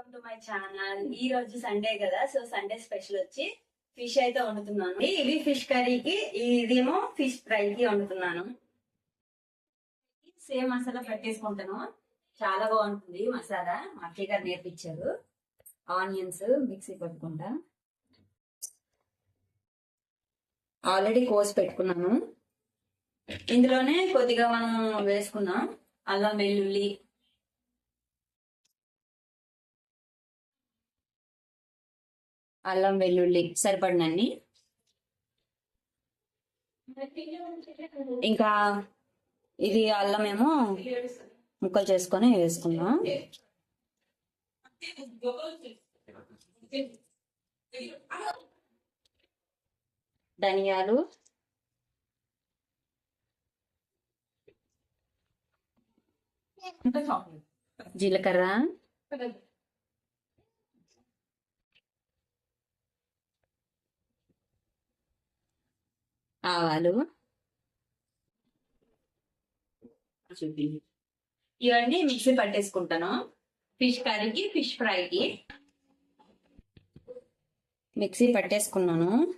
Welcome to my channel ఈ రోజు Sunday కదా సో సండే స్పెషల్ వచ్చి ఫిష్ అయితే వండుతున్నాను. ఇది ఫిష్ కర్రీకి ఇదేమో ఫిష్ ఫ్రైకి వండుతున్నాను. సేమ్ మసాలా పెట్టేసుకుంటాను. చాలా బాగుంటుంది మసాలా. మా అక్కయ్య గారు నేర్పించారు. ఆనియన్స్ మిక్సీ పట్టుకుంటా. ఆల్రెడీ కోసి పెట్టుకున్నాను. ఇందులోనే కొద్దిగా మనం వేసుకున్నాం అల్లం వెల్లుల్లి అల్లం వెల్లుల్లి సరిపడినన్ని. ఇంకా ఇది అల్లం ఏమో ముక్కలు చేసుకొని వేసుకున్నాం ధనియాలు. జీలకర్ర. ఆవాలు ఇవన్నీ మిక్సీ పట్టేసుకుంటాను. ఫిష్ కర్రీకి ఫిష్ ఫ్రైకి. మిక్సీ పట్టేసుకున్నాను.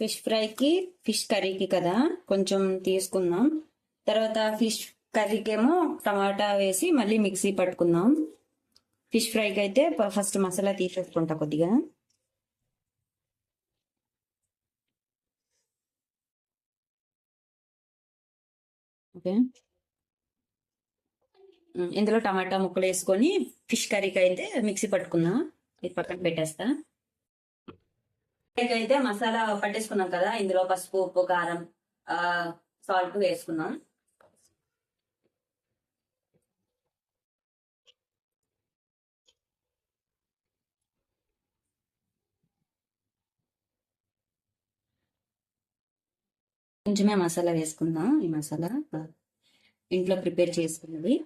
ఫిష్ ఫ్రైకి ఫిష్ కర్రీకి కదా కొంచెం తీసుకుందాం. తర్వాత ఫిష్ కర్రీకి ఏమో టమాటా వేసి మళ్ళీ మిక్సీ పట్టుకుందాం. ఫిష్ ఫ్రైకి అయితే ఫస్ట్ మసాలా తీసేసుకుంటా కొద్దిగా. ఓకే ఇందులో టమాటా ముక్కలు వేసుకొని ఫిష్ కర్రీకి అయితే మిక్సీ పట్టుకుందాం ఇది పక్కన పెట్టేస్తా. అయితే మసాలా పట్టేసుకున్నాం కదా ఇందులో పసుపు ఉప్పు కారం సాల్ట్ వేసుకున్నాం. కొంచెమే మసాలా వేసుకుందాం ఈ మసాలా. ఇంట్లో ప్రిపేర్ చేసుకున్నది.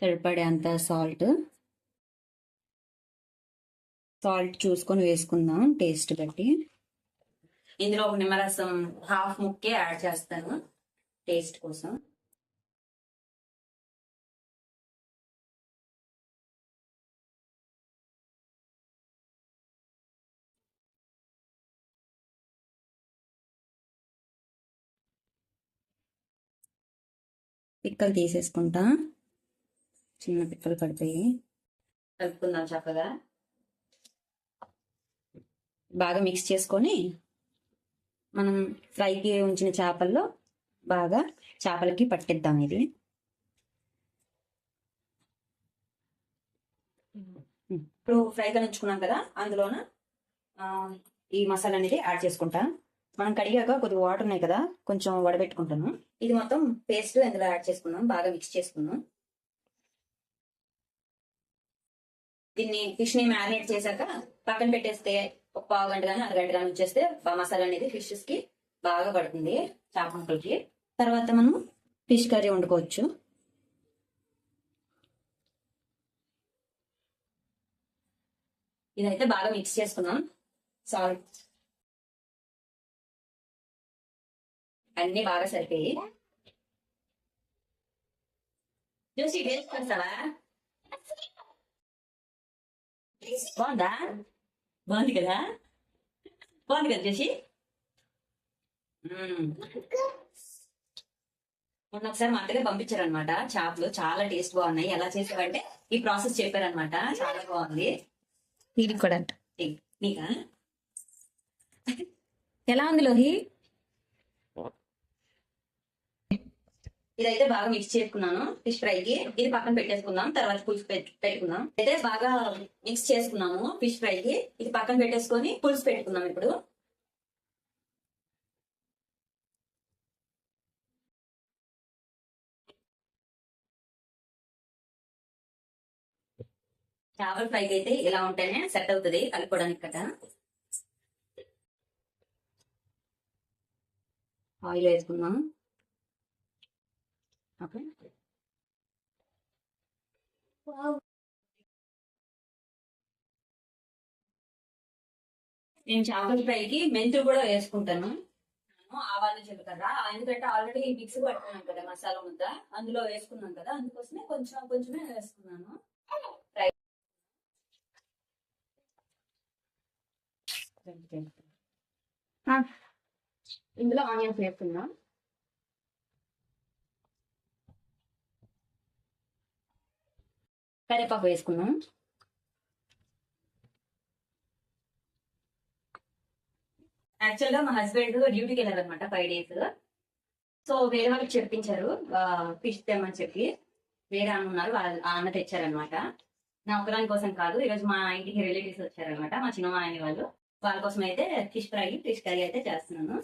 సరిపడే అంత సాల్ట్. సాల్ట్ చూసుకొని వేసుకుందాం టేస్ట్ బట్టి. ఇందులో ఒక నిమ్మరసం హాఫ్ ముక్కే యాడ్ చేస్తాను టేస్ట్ కోసం. పిక్కలు తీసేసుకుంటా. చిన్న పిక్కలు పడతాయి. కలుపుకుందాం చక్కగా. బాగా మిక్స్ చేసుకొని మనం ఫ్రైకి ఉంచిన చేపల్లో బాగా చేపలకి పట్టిద్దాం ఇది. ఇప్పుడు ఫ్రైగా ఉంచుకున్నాం కదా అందులోన ఈ మసాలా అనేది యాడ్ చేసుకుంటా. మనం కడిగాక కొద్దిగా వాటర్ ఉన్నాయి కదా కొంచెం వడబెట్టుకుంటాను. ఇది మొత్తం పేస్ట్ ఇందులో యాడ్ చేసుకున్నాం బాగా మిక్స్ చేసుకున్నాం. దీన్ని ఫిష్ని మ్యారినేట్ చేశాక పక్కన పెట్టేస్తే ఒక పావు గంట కానీ అరగంట కానీ వచ్చేస్తే మసాలా అనేది ఫిషెస్కి బాగా పడుతుంది చేప ముక్కలకి. తర్వాత మనం ఫిష్ కర్రీ వండుకోవచ్చు. ఇదైతే బాగా మిక్స్ చేసుకున్నాం. సాల్ట్ అన్ని బాగా సరిపోయి చూసి టేస్ట్ చేస్తావా? బాగుందా? బాగుంది కదా? బాగుంది కదా చూసి. మొన్న ఒకసారి మా అత్తగా పంపించారనమాట చేపలు చాలా టేస్ట్ బాగున్నాయి. ఎలా చేసావంటే ఈ ప్రాసెస్ చెప్పారనమాట చాలా బాగుంది. కూడా అంట. నీకా? ఎలా ఉంది లోహి? ఇదైతే బాగా మిక్స్ చేసుకున్నాను ఫిష్ ఫ్రై కి. ఇది పక్కన పెట్టేసుకుందాం తర్వాత పులుసు పెట్టుకుందాం. అయితే బాగా మిక్స్ చేసుకున్నాము ఫిష్ ఫ్రై కి. ఇది పక్కన పెట్టేసుకొని పులుసు పెట్టుకుందాం ఇప్పుడు. చేపల ఫ్రైకి అయితే ఇలా ఉంటేనే సెట్ అవుతుంది కలుపుకోవడానికి కదా. ఆయిల్ వేసుకుందాం. ఓకే. నేను చేపల ఫ్రైకి మెంతులు కూడా వేసుకుంటాను. ఆవాలు జీలకర్ర ఎందుకంటే ఆల్రెడీ మిక్స్ పట్టుకున్నాం కదా మసాలా ముద్ద అందులో వేసుకున్నాం కదా అందుకోసమే కొంచెం కొంచెమే వేసుకున్నాను. ఫ్రై ఇందులో ఆనియన్స్ వేసుకున్నాం కరివేపాకు వేసుకున్నాం యాక్చువల్గా మా హస్బెండ్ డ్యూటీకి వెళ్ళారు అనమాట ఫైవ్ డేస్ సో వేరే వాళ్ళకి చెప్పించారు. ఫిష్ తెమ్మని చెప్పి. వేరే అన్న ఉన్నారు. వాళ్ళ అన్న తెచ్చారనమాట నా ఒకదాని కోసం కాదు. ఈరోజు మా ఇంటికి రిలేటివ్స్ వచ్చారనమాట మా చిన్న ఆయన వాళ్ళు. వాళ్ళ కోసం అయితే ఫిష్ ఫ్రై ఫిష్ కర్రీ అయితే చేస్తున్నాను.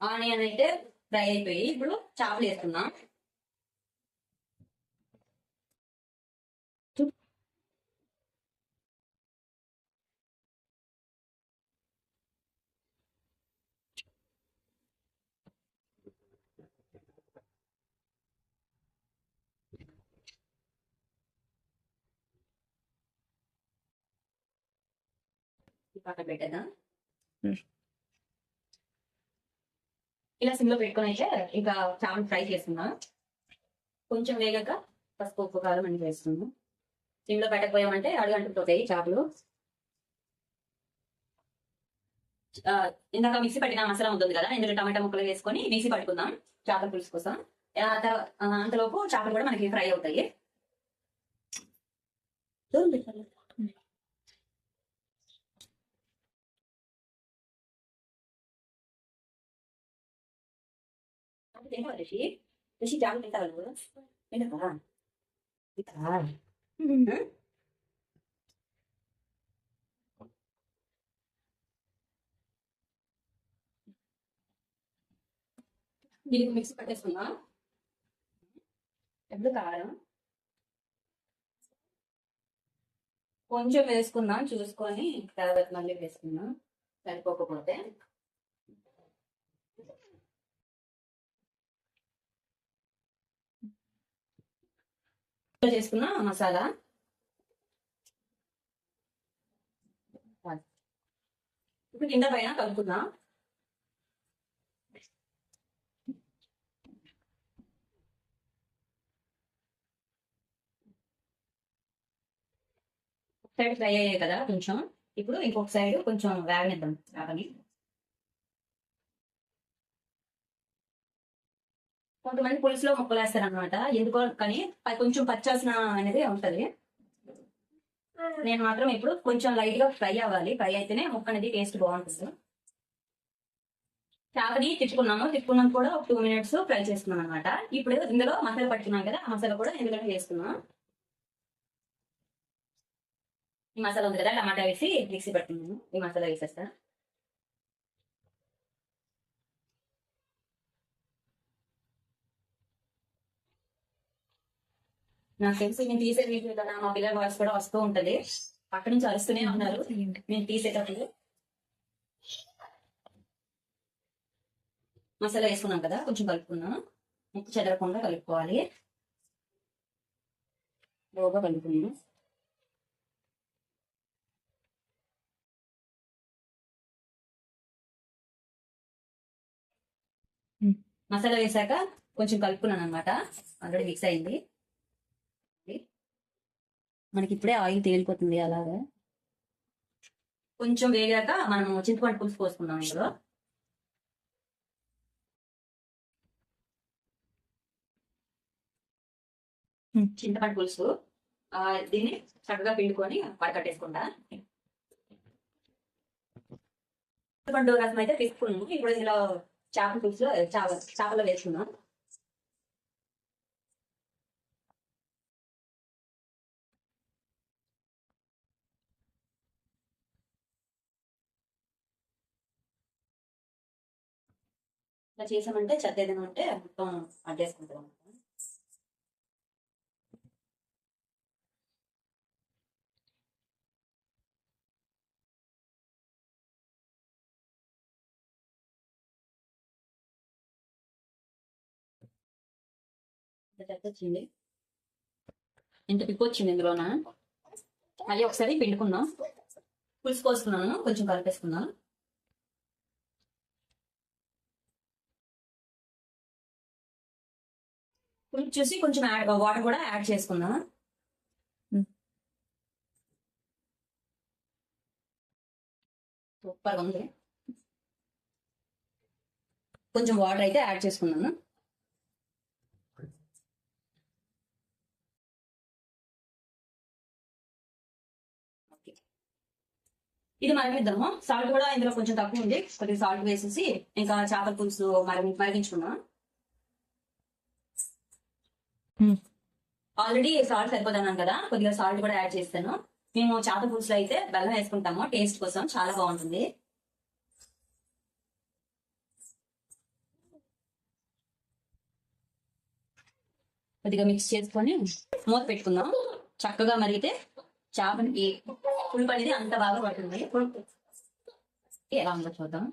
ఆనియన్ అయితే ఫ్రై అయిపోయి ఇప్పుడు చేపలు వేస్తున్నాం. పక్కన పెట్టేద్దాం. ఇలా సిమ్లో పెట్టుకొని అయితే ఇంకా చేపలు ఫ్రై చేస్తున్నా. కొంచెం వేగాక పసుపు ఉప్పు కారం అన్ని వేస్తున్నాం సిమ్లో పెట్టకపోయామంటే అడుగంటుకుపోతాయి చేపలు. ఇందాక మిక్సీ పట్టిన మసాలా ఉంటుంది కదా ఇందులో టమాటా ముక్కలు వేసుకొని మిక్సీ పట్టుకుందాం చేపల పులుసు కోసం. అంతలోపు చేపలు కూడా మనకి ఫ్రై అవుతాయి. తింటావా రిషి రిషి జాగ్రత్త తింటావా నువ్వు తింటావా తింటావా దీనికి మిక్సీ పట్టేసుకుందాం ఎప్పుడు కారం కొంచెం వేసుకుందాం చూసుకొని తర్వాత మళ్ళీ వేసుకుందాం సరిపోకపోతే చేసుకున్న మసాలా. ఇప్పుడు కింద పైన కలుపుకుందాం. సైడ్ ఫ్రై అయ్యాయి కదా కొంచెం. ఇప్పుడు ఇంకొక సైడ్ కొంచెం వేగనిద్దాం చేపని కొంతమంది పులుసులో ముక్కలు వేస్తారు అనమాట ఎందుకో కానీ అది కొంచెం పచ్చాసిన అనేది ఉంటది. నేను మాత్రం ఇప్పుడు కొంచెం లైట్గా ఫ్రై అవ్వాలి. ఫ్రై అయితేనే ముక్క అనేది టేస్ట్ బాగుంటుంది. చేపని తిప్పుకున్నాము. తిప్పుకున్నాం కూడా ఒక టూ మినిట్స్ ఫ్రై చేసుకున్నాం అనమాట ఇప్పుడు ఇందులో మసాలా పట్టుకున్నాం కదా ఆ మసాలా కూడా ఎందుకంటే వేసుకున్నాం. ఈ మసాలా ఉంది కదా టమాటా వేసి మిక్సీ పట్టుకున్నాము ఈ మసాలా వేసేస్తాను నాకు తెలిసి నేను తీసే వీడియో కదా మా పిల్లల వాయిస్ కూడా వస్తూ ఉంటది. పక్క నుంచి అరుస్తూనే ఉన్నారు. నేను తీసేటప్పుడు మసాలా వేసుకున్నాం కదా కొంచెం కలుపుకున్నాం. ముక్కు చెదరకుండా కలుపుకోవాలి. బాగా కలుపుకున్నాం Hmm. మసాలా వేసాక కొంచెం కలుపుకున్నాను అనమాట ఆల్రెడీ మిక్స్ అయింది. మనకి ఇప్పుడే ఆయిల్ తేలిపోతుంది అలాగా. కొంచెం వేగాక మనం చింతపండు పులుసు పోసుకున్నాం ఇందులో. చింతపండు పులుసు. దీన్ని చక్కగా పిండుకొని వడకట్టేసుకుంటా. చింతపండు రసం అయితే తీసుకున్నాము. ఇప్పుడు ఇందులో చేపల పులుసులో చేప చేపలో వేసుకున్నాం ఇలా చేసామంటే చెత్త ఏదైనా ఉంటే మొత్తం అడ్డేసుకుంటాం ఇంత చెత్త వచ్చింది. ఇంత పిప్పు వచ్చింది ఇందులోన? మళ్ళీ ఒకసారి పిండుకుందాం. పులుసు పోసుకున్నాను కొంచెం కలిపేసుకున్నాను పులుపు చూసి కొంచెం యాడ్ వాటర్ కూడా యాడ్ చేసుకుందాం. సూపర్ ఉంది కొంచెం వాటర్ అయితే యాడ్ చేసుకున్నాను ఓకే. ఇది మరిగిద్దాము సాల్ట్ కూడా ఇందులో కొంచెం తక్కువ ఉంది కొద్దిగా సాల్ట్ వేసేసి ఇంకా చేపల పులుసు మరిగి మరిగించుకున్నాం. ఆల్రెడీ సాల్ట్ సరిపోతున్నాను కదా కొద్దిగా సాల్ట్ కూడా యాడ్ చేస్తాను. మేము చేపల పులుసులో అయితే బెల్లం వేసుకుంటాము టేస్ట్ కోసం చాలా బాగుంటుంది. కొద్దిగా మిక్స్ చేసుకొని మూత పెట్టుకుందాం. చక్కగా మరిగితే చేపకి పులుపు అనేది అంత బాగా పడుతుంది. ఎలా ఉందో చూద్దాం.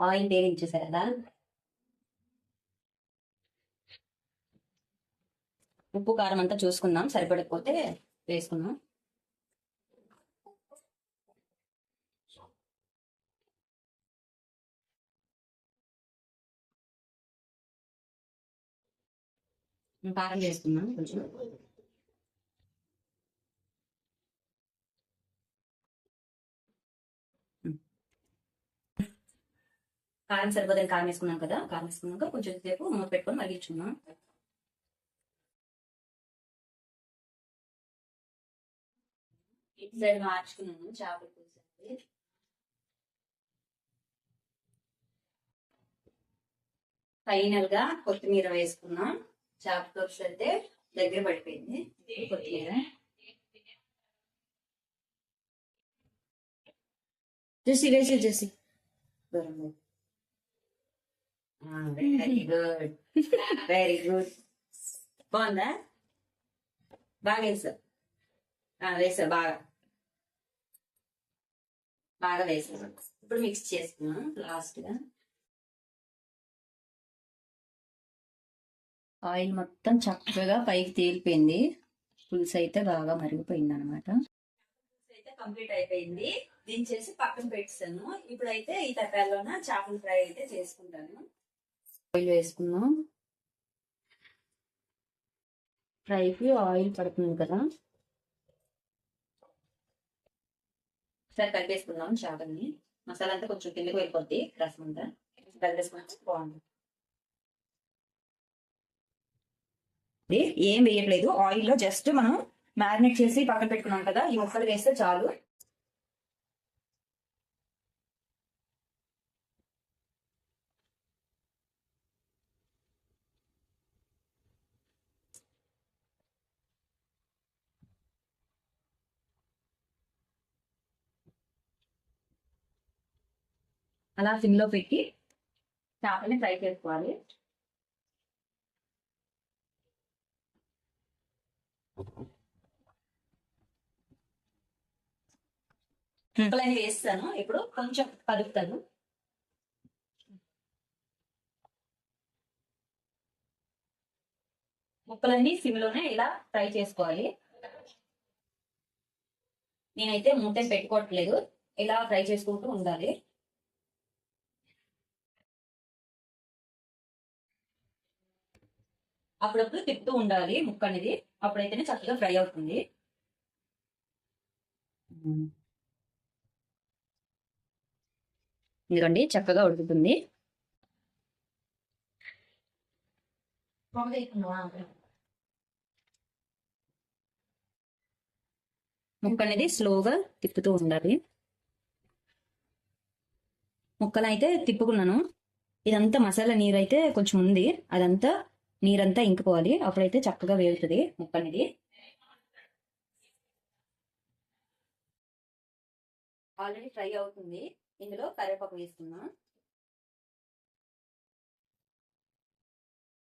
ఆయిల్ వేగించేసారు కదా ఉప్పు కారం అంతా చూసుకుందాం. సరిపడకపోతే వేసుకుందాం. కారం వేసుకున్నాం కొంచెం. కారం సరిపోదని కారం వేసుకున్నాం కదా కారం వేసుకున్నాక కొంచెం సేపు మూత పెట్టుకొని మరిగించుకున్నాం ఇటు సైడ్ మార్చుకున్నాను చేపల పులుసు ఫైనల్గా కొత్తిమీర వేసుకున్నాం. చేప పులుసు అయితే దగ్గర పడిపోయింది కొత్తిమీర. జెసి వేసి జెసి వెరీ గుడ్ వెరీ గుడ్ బాగుందా బాగా వేసా వేసా బాగా బాగా వేసా ఇప్పుడు మిక్స్ చేసుకున్నాం లాస్ట్గా ఆయిల్ మొత్తం చక్కగా పైకి తేలిపోయింది. పులుసు అయితే బాగా మరిగిపోయింది అనమాట అయితే కంప్లీట్ అయిపోయింది. దించేసి పక్కన పెట్టాను. ఇప్పుడైతే ఈ తప్పాల్లోన చేపల ఫ్రై అయితే చేసుకుంటాను. ఆయిల్ వేసుకుందాం ఫ్రైకి ఆయిల్ పడుతుంది కదా. సరే కలిపేసుకుందాం చేపల్ని మసాలా అంతా కొంచెం కిందకి వెళ్ళిపోద్ది రసం అంతా. కలిపేసుకుంటే బాగుంది ఏం వేయట్లేదు. ఆయిల్లో జస్ట్ మనం మ్యారినేట్ చేసి పక్కన పెట్టుకున్నాం కదా ఈ ముక్కలు వేస్తే చాలు. అలా సిమ్లో పెట్టి చేపల్ని ఫ్రై చేసుకోవాలి. ముక్కలన్నీ వేస్తాను ఇప్పుడు కొంచెం కలుపుతాను. ముక్కలన్నీ సిమ్లోనే ఇలా ఫ్రై చేసుకోవాలి. నేనైతే మూత పెట్టుకోవట్లేదు. ఇలా ఫ్రై చేసుకుంటూ ఉండాలి. అప్పుడప్పుడు తిప్పుతూ ఉండాలి ముక్క అనేది. అప్పుడైతేనే చక్కగా ఫ్రై అవుతుంది. ఇదిగోండి చక్కగా ఉడుకుతుంది. ముక్క అనేది స్లోగా తిప్పుతూ ఉండాలి. ముక్కలు అయితే తిప్పుకున్నాను. ఇదంతా మసాలా నీరు అయితే కొంచెం ఉంది. అదంతా నీరంతా ఇంకిపోవాలి. అప్పుడైతే చక్కగా వేగుతుంది ముక్క అనేది ఆల్రెడీ ఫ్రై అవుతుంది. ఇందులో కరివేపాకు వేస్తున్నాం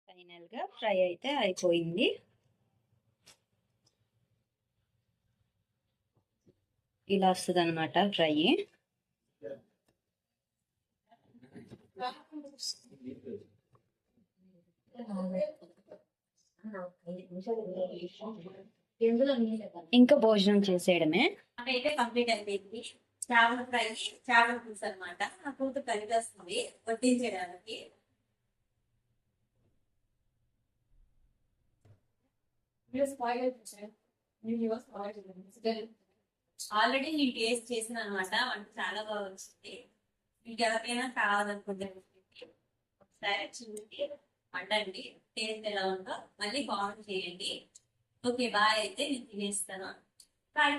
ఫైనల్గా ఫ్రై అయితే అయిపోయింది. ఇలా వస్తుంది అనమాట ఫ్రై ఇంకా భోజనం చేసేయడమే? అయితే కంప్లీట్ అయిపోయింది. చేపల ఫ్రై చేపల పులుసు అనమాట నా కూతురు కలిపేస్తుంది వడ్డించడానికి ఆల్రెడీ నేను టేస్ట్ చేసిన అనమాట వంట చాలా బాగా వచ్చింది. మీకు ఎవరికైనా కావాలనుకుంటే ఒకసారి చూసి వండండి టేస్ట్ ఎలా ఉందో మళ్ళీ కామెంట్ చేయండి. ఓకే బాయ్ అయితే నేను తినేస్తాను. బాయ్